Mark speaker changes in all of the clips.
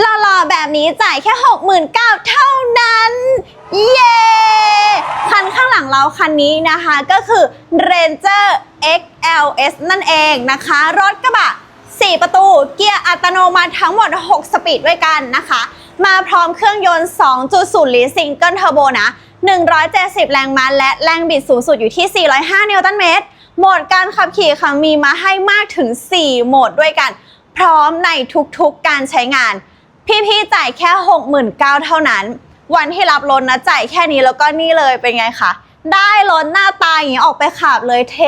Speaker 1: หล่อๆแบบนี้จ่ายแค่ 69,000เท่านั้น เย้ คันข้างหลังเราคันนี้นะคะก็คือ Ranger XLS นั่นเองนะคะ รถกระบะ 4 ประตูเกียร์อัตโนมัติทั้งหมด 6 สปีดด้วยกันนะคะ มาพร้อมเครื่องยนต์ 2.0 ลิตรซิงเกิลเทอร์โบนะ 170 แรงม้าและแรงบิดสูงสุดอยู่ที่ 405 นิวตันเมตร โหมดการขับขี่ค่ะมีมาให้มากถึง 4 โหมดด้วยกัน พร้อมในทุกๆการใช้งาน พี่ๆจ่ายแค่ 69,000เท่านั้น วันที่รับรถนะจ่ายแค่นี้แล้วก็นี่เลยเป็นไงคะได้รถหน้าตาอย่างนี้ออกไปขับเลยเท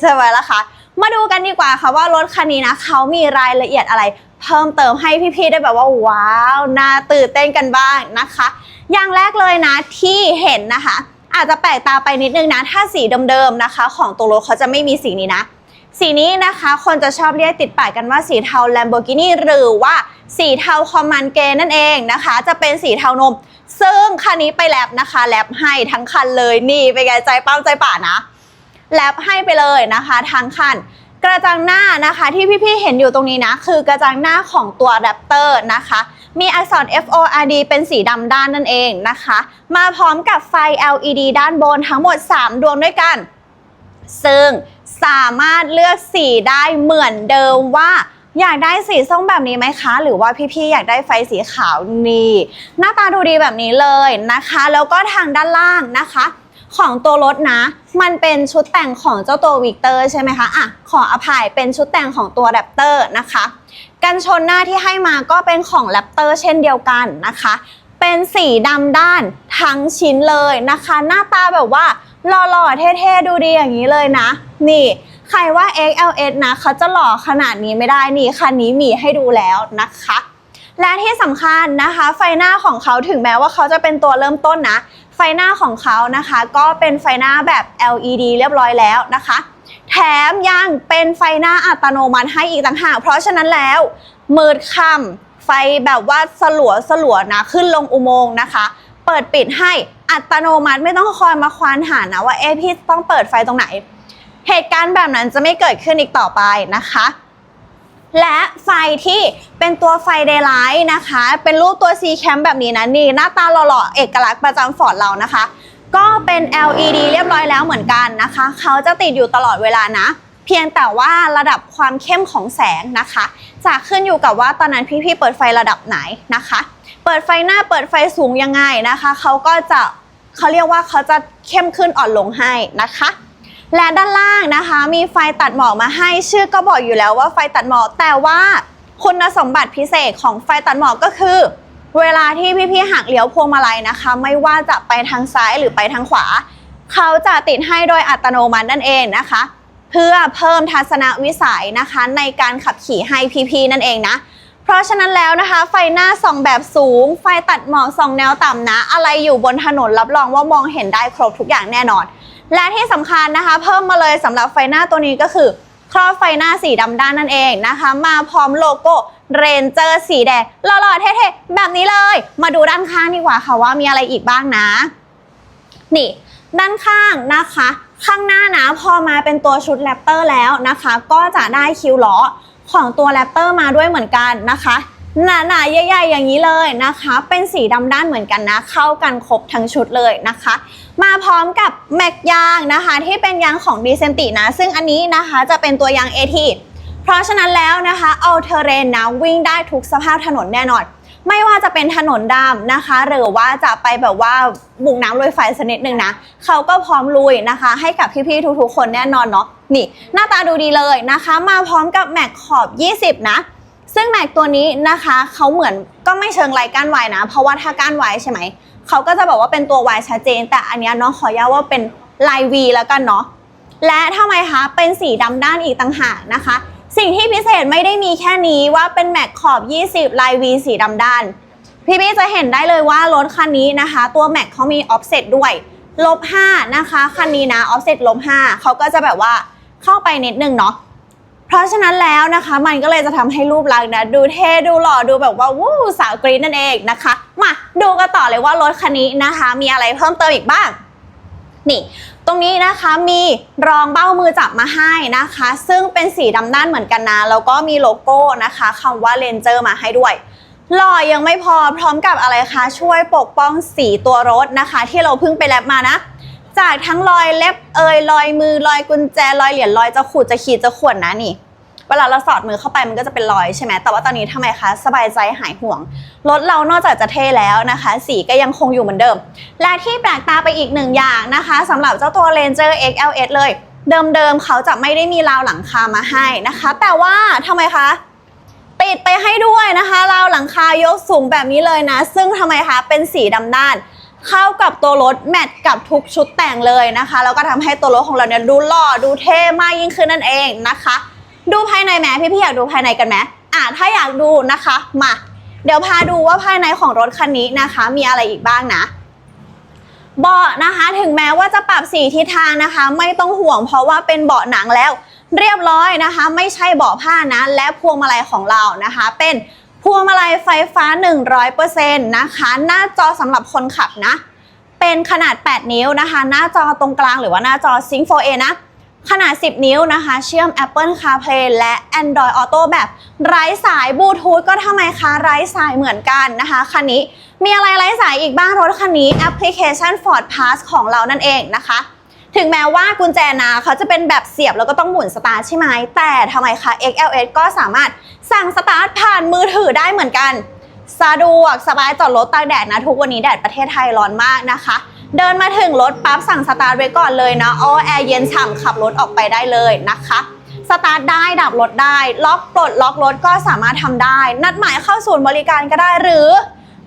Speaker 1: ใช่ไหมล่ะคะมาดูกันดีกว่าค่ะว่ารถคันนี้นะเขามีรายละเอียดอะไร เพิ่มเติมให้พี่ๆได้แบบว่าว้าวน่าตื่นเต้นกันบ้างนะคะ อย่างแรกเลยนะที่เห็นนะคะ อาจจะแปลกตาไปนิดนึงนะถ้าสีเดิมๆนะคะ ของตัวรถเขาจะไม่มีสีนี้นะ สีนี้นะคะคนจะชอบเรียกติดปากกันว่าสีเทา Lamborghini หรือว่าสีเทาคอมมันเกนั่นเองนะคะ จะเป็นสีเทานม ซึ่งคันนี้ไปแลบนะคะแลบให้ทั้งคันเลยนี่เป็นไงใจป้าใจป่านะแลบให้ไปเลยนะคะทั้งคันกระจังหน้านะคะที่พี่ๆเห็นอยู่ตรงนี้นะ คือกระจังหน้าของตัว Raptor นะคะ มีอักษร FORD เป็นสีดำด้านนั่นเองนะคะ มาพร้อมกับไฟ LED ด้านบนทั้งหมด 3 ดวงด้วยกัน ซึ่ง สามารถเลือกสีได้เหมือนเดิมว่าอยากได้สีส้มแบบนี้ไหมคะ หรือว่าพี่ๆ อยากได้ไฟสีขาวนี่หน้าตาดูดีแบบนี้เลยนะคะ แล้วก็ทางด้านล่างนะคะ ของตัวรถนะ มันเป็นชุดแต่งของเจ้าตัววิกเตอร์ใช่ไหมคะอะขออภัยเป็นชุดแต่งของตัวแรปเตอร์นะคะกันชนหน้าที่ให้มาก็เป็นของแรปเตอร์เช่นเดียวกันนะคะ เป็นสีดำด้านทั้งชิ้นเลยนะคะ หน้าตาแบบว่า หล่อๆ เท่ๆ ดูดีอย่างนี้เลยนะ นี่ ใครว่า XLS นะเขาจะหล่อขนาดนี้ไม่ได้นี่คันนี้มีให้ดูแล้วนะคะ และที่สำคัญนะคะ ไฟหน้าของเขาถึงแม้ว่าเขาจะเป็นตัวเริ่มต้นนะ ไฟหน้าของเขานะคะ ก็เป็นไฟหน้าแบบ LED เรียบร้อยแล้วนะคะ แถมยังเป็นไฟหน้าอัตโนมัติให้อีกต่างหากเพราะฉะนั้นแล้วมืดค่ำไฟแบบว่าสลัวสลัวนะขึ้นลงอุโมงค์นะคะ เปิดปิดให้ อัตโนมัติไม่ต้องคอยมาควานหานะว่าเอ๊ะพี่ต้องเปิดไฟตรงไหน เหตุการณ์แบบนั้นจะไม่เกิดขึ้นอีกต่อไปนะคะ และไฟที่เป็นตัวไฟเดย์ไลท์นะคะ เป็นรูปตัว C cam แบบนี้นะนี่หน้าตาหล่อๆเอกลักษณ์ประจำฟอร์ดเรานะคะ ก็เป็น LED เรียบร้อยแล้วเหมือนกันนะคะ เขาจะติดอยู่ตลอดเวลานะเพียงแต่ว่าระดับความเข้มของแสงนะคะ จะขึ้นอยู่กับว่าตอนนั้นพี่ๆเปิดไฟระดับไหนนะคะ เปิดไฟหน้าเปิดไฟสูงยังไงนะคะเขาก็จะเขาเรียกว่าเขาจะเข้มขึ้นอ่อนลงให้นะคะ และด้านล่างนะคะมีไฟตัดหมอกมาให้ชื่อก็บอกอยู่แล้วว่าไฟตัดหมอกแต่ว่าคุณสมบัติพิเศษของไฟตัดหมอกก็คือ เวลาที่พี่ๆหักเลี้ยวพวงมาลัยนะคะ ไม่ว่าจะไปทางซ้ายหรือไปทางขวา เขาจะติดให้โดยอัตโนมัตินั่นเองนะคะ เพื่อเพิ่มทัศนวิสัยนะคะ ในการขับขี่ให้พี่ๆนั่นเองนะ เพราะฉะนั้นแล้วนะคะ ไฟหน้าส่องแบบสูง ไฟตัดหมอกส่องแนวต่ำนะ อะไรอยู่บนถนนรับรองว่ามองเห็นได้ครบทุกอย่างแน่นอน และที่สำคัญนะคะ เพิ่มมาเลยสำหรับไฟหน้าตัวนี้ก็คือครอบไฟหน้าสีดำด้านนั่นเองนะคะ มาพร้อมโลโก้เรนเจอร์สีแดงหล่อๆเท่ๆแบบนี้เลย มาดูด้านข้างดีกว่าค่ะว่ามีอะไรอีกบ้างนะ นี่ ด้านข้างนะคะ ข้างหน้านะพอมาเป็นตัวชุดแรปเตอร์แล้วนะคะ ก็จะได้คิวล้อ ของตัวแรปเตอร์มาด้วยเหมือนกันนะคะหนาๆใหญ่ๆอย่างนี้เลยนะคะ เป็นสีดำด้านเหมือนกันนะ เข้ากันครบทั้งชุดเลยนะคะ มาพร้อมกับแม็กยางนะคะ ที่เป็นยางของดีเซนตินะ ซึ่งอันนี้นะคะจะเป็นตัวยาง AT เพราะฉะนั้นแล้วนะคะเอาเทเรนนะวิ่งได้ทุกสภาพถนนแน่นอน ไม่ว่าจะเป็นถนนดำนะคะ หรือว่าจะไปแบบว่าบุกน้ำลุยไฟสักนิดนึงนะเขาก็พร้อมลุยนะคะ ให้กับพี่ๆทุกๆ คนแน่นอนเนาะนี่ หน้าตาดูดีเลยนะคะ มาพร้อมกับแม็กขอบ 20 นะ ซึ่งแม็กตัวนี้นะคะเขาเหมือนก็ไม่เชิงไรก้านวายนะ เพราะว่าถ้าก้านวายใช่ไหมเขาก็จะบอกว่าเป็นตัววายชัดเจน แต่อันนี้น้องขอย่าว่าเป็นลายวีแล้วกันเนาะและทำไมคะเป็นสีดำด้านอีกต่างหากนะคะ สิ่งที่พิเศษไม่ได้มีแค่นี้ว่าเป็นแม็กขอบ 20 ลาย V สีดำด้าน พี่พี่ๆจะเห็นได้เลยว่ารถคันนี้นะคะ ตัวแม็กเขามีออฟเซตด้วยลบ5นะคะ คันนี้นะออฟเซตลบ5เขาก็จะแบบว่าเข้าไปนิดนึงเนาะเพราะฉะนั้นแล้วนะคะ มันก็เลยจะทำให้รูปลักษณ์นะดูเท่ดูหล่อดูแบบว่าวู้สาวกรี๊ดนั่นเองนะคะ มาดูกันต่อเลยว่ารถคันนี้นะคะ มีอะไรเพิ่มเติมอีกบ้าง นี่ ตรงนี้นะคะมีรองเบ้ามือจับมาให้นะคะ ซึ่งเป็นสีดำด้านเหมือนกันนะแล้วก็มีโลโก้นะคะคำว่าเลนเจอร์มาให้ด้วยหล่อยังไม่พอพร้อมกับอะไรคะ ช่วยปกป้องสีตัวรถนะคะ ที่เราเพิ่งไปแลบมานะ จากทั้งรอยเล็บเอยรอยมือรอยกุญแจรอยเหรียญรอยจะขูดจะขีดจะข่วนนะนี่ เวลาเราสอดมือเข้าไปมันก็จะเป็นรอยใช่ไหมแต่ว่าตอนนี้ทำไมคะสบายใจหายห่วงรถเรานอกจากจะเท่แล้วนะคะ สีก็ยังคงอยู่เหมือนเดิม และที่แปลกตาไปอีกหนึ่งอย่างนะคะสำหรับเจ้าตัว Ranger XLS เลย เดิมๆเขาจะไม่ได้มีราวหลังคามาให้นะคะ แต่ว่าทำไมคะติดไปให้ด้วยนะคะราวหลังคายกสูงแบบนี้เลยนะ ซึ่งทำไมคะเป็นสีดำด้านเข้ากับตัวรถแมทกับทุกชุดแต่งเลยนะคะแล้วก็ทำให้ตัวรถของเราเนี่ยดูหล่อดูเท่มากยิ่งขึ้นนั่นเองนะคะ ดูภายในแหมพี่ๆอยากดูภายในกันไหมอ่าถ้าอยากดูนะคะมาเดี๋ยวพาดูว่าภายในของรถคันนี้นะคะ มีอะไรอีกบ้างนะเบาะนะคะ ถึงแม้ว่าจะปรับสีทิศทางนะคะ ไม่ต้องห่วงเพราะว่าเป็นเบาะหนังแล้ว เรียบร้อยนะคะ ไม่ใช่เบาะผ้านะ และพวงมาลัยของเรานะคะ เป็นพวงมาลัยไฟฟ้า 100%นะคะ หน้าจอสำหรับคนขับนะ เป็นขนาด 8 นิ้วนะคะ หน้าจอตรงกลางหรือว่าหน้าจอ Sync 4A นะ ขนาด 10 นิ้วนะคะ เชื่อม Apple CarPlay และ Android Auto แบบไร้สายบลูทูธก็ทำไมคะไร้สายเหมือนกันนะคะคันนี้มีอะไรไร้สายอีกบ้างรถคันนี้แอปพลิเคชัน Ford Pass ของเรานั่นเองนะคะถึงแม้ว่ากุญแจนาเขาจะเป็นแบบเสียบแล้วก็ต้องหมุนสตาร์ทใช่ไหม แต่ทำไมคะ XLS ก็สามารถสั่งสตาร์ทผ่านมือถือได้เหมือนกัน สะดวกสบายจอดรถตากแดดนะ ทุกวันนี้แดดประเทศไทยร้อนมากนะคะ เดินมาถึงรถปั๊บสั่งสตาร์ทไว้ก่อนเลยนะอ้อแอร์เย็นฉ่ำขับรถออกไปได้เลยนะคะสตาร์ทได้ดับรถได้ ล็อกปลดล็อกรถก็สามารถทำได้ นัดหมายเข้าศูนย์บริการก็ได้หรือ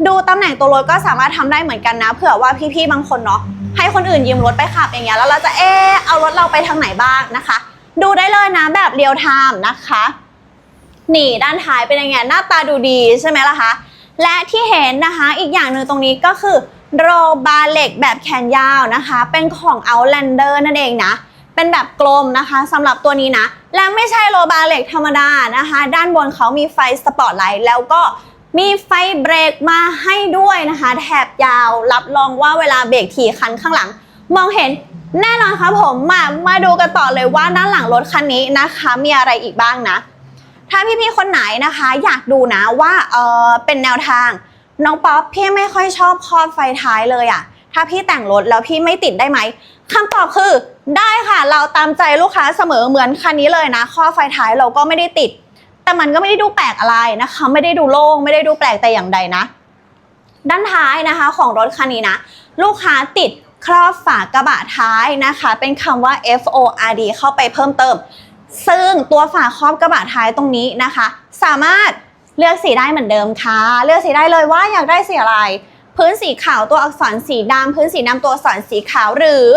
Speaker 1: ดูตำแหน่งตัวรถก็สามารถทำได้เหมือนกันนะเผื่อว่าพี่ๆบางคนเนาะให้คนอื่นยืมรถไปขับอย่างเงี้ยแล้วเราจะเออเอารถเราไปทางไหนบ้างนะคะ ดูได้เลยนะแบบเรียลไทม์นะคะนี่ด้านท้ายเป็นยังไงหน้าตาดูดีใช่ไหมล่ะคะและที่เห็นนะคะ อีกอย่างหนึ่งตรงนี้ก็คือ โรบาเหล็กแบบแขนยาวนะคะ เป็นของ Outlander นั่นเองนะ เป็นแบบกลมนะคะสำหรับตัวนี้นะ และไม่ใช่โรบาเหล็กธรรมดานะคะ ด้านบนเขามีไฟสปอตไลท์แล้วก็มีไฟเบรกมาให้ด้วยนะคะ แถบยาวรับรองว่าเวลาเบรกทีคันข้างหลัง มองเห็นแน่นอนครับผมมามาดูกันต่อเลยว่าด้านหลังรถคันนี้นะคะ มีอะไรอีกบ้างนะ ถ้าพี่ๆคนไหนนะคะ อยากดูนะว่าเออเป็นแนวทาง น้องป๊อปพี่ไม่ค่อยชอบครอบไฟท้ายเลยอะถ้าพี่แต่งรถแล้วพี่ไม่ติดได้ไหมคำตอบคือ ได้ค่ะเราตามใจลูกค้าเสมอเหมือนคันนี้เลยนะครอบไฟท้ายเราก็ไม่ได้ติด แต่มันก็ไม่ได้ดูแปลกอะไรนะคะ ไม่ได้ดูโล่งไม่ได้ดูแปลกแต่อย่างใดนะ ด้านท้ายนะคะของรถคันนี้นะ ลูกค้าติดครอบฝากระบะท้ายนะคะ เป็นคำว่า F O R D เข้าไปเพิ่มเติม ซึ่งตัวฝาครอบกระบะท้ายตรงนี้นะคะ สามารถ เลือกสีได้เหมือนเดิมค่ะ เลือกสีได้เลยว่าอยากได้สีอะไร พื้นสีขาวตัวอักษรสีดำพื้นสีดำตัวอักษรสีขาวหรือ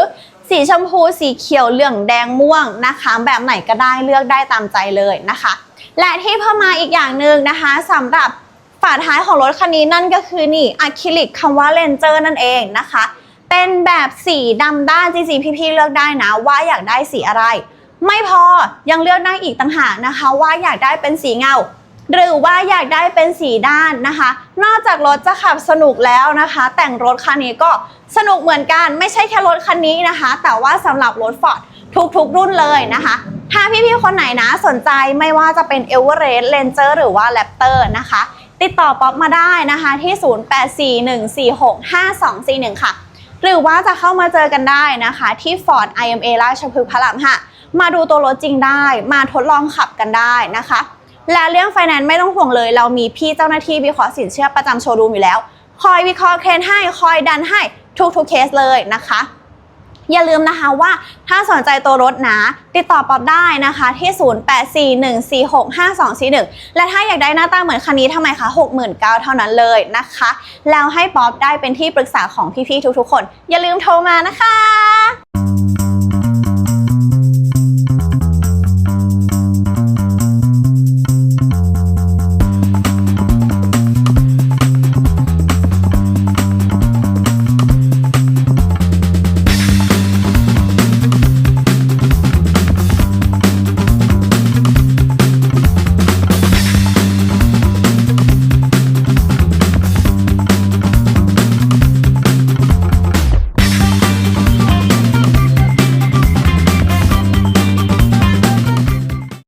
Speaker 1: สีชมพูสีเขียวเหลืองแดงม่วงนะคะ แบบไหนก็ได้เลือกได้ตามใจเลยนะคะ และที่เพิ่มมาอีกอย่างหนึ่งนะคะสำหรับฝาท้ายของรถคันนี้นั่นก็คือนี่อะคริลิกคำว่าเลนเจอร์นั่นเองนะคะ เป็นแบบสีดำด้านจริงๆพี่ๆเลือกได้นะ ว่าอยากได้สีอะไร ไม่พอยังเลือกได้อีกต่างหากนะคะ ว่าอยากได้เป็นสีเงา หรือว่าอยากได้เป็นสีด้านนะคะ นอกจากรถจะขับสนุกแล้วนะคะ แต่งรถคันนี้ก็สนุกเหมือนกันไม่ใช่แค่รถคันนี้นะคะ แต่ว่าสำหรับรถฟอร์ดทุกๆ รุ่นเลยนะคะถ้าพี่ๆ คนไหนนะสนใจไม่ว่าจะเป็น e v e r e s t Ranger หรือว่า Raptor นะคะ ติดต่อป๊อปมาได้นะคะที่ 0841465241 ค่ะ หรือว่าจะเข้ามาเจอกันได้นะคะที่ Ford IMA ราชพฤกษ์พระราม5มาดูตัวรถจริงได้ มาทดลองขับกันได้นะคะ และเรื่องไฟแนนซ์ไม่ต้องห่วงเลย เรามีพี่เจ้าหน้าที่วิเคราะห์สินเชื่อประจำโชว์รูมอยู่แล้ว คอยวิเคราะห์เคลนให้คอยดันให้ทุกๆเคสเลยนะคะอย่าลืมนะคะว่าถ้าสนใจตัวรถนะ ติดต่อป๊อปได้นะคะที่ 0841465241 และถ้าอยากได้หน้าตาเหมือนคันนี้ทำไมคะ 69,000 เท่านั้นเลยนะคะ แล้วให้ป๊อปได้เป็นที่ปรึกษาของพี่ๆทุกๆคน อย่าลืมโทรมานะคะ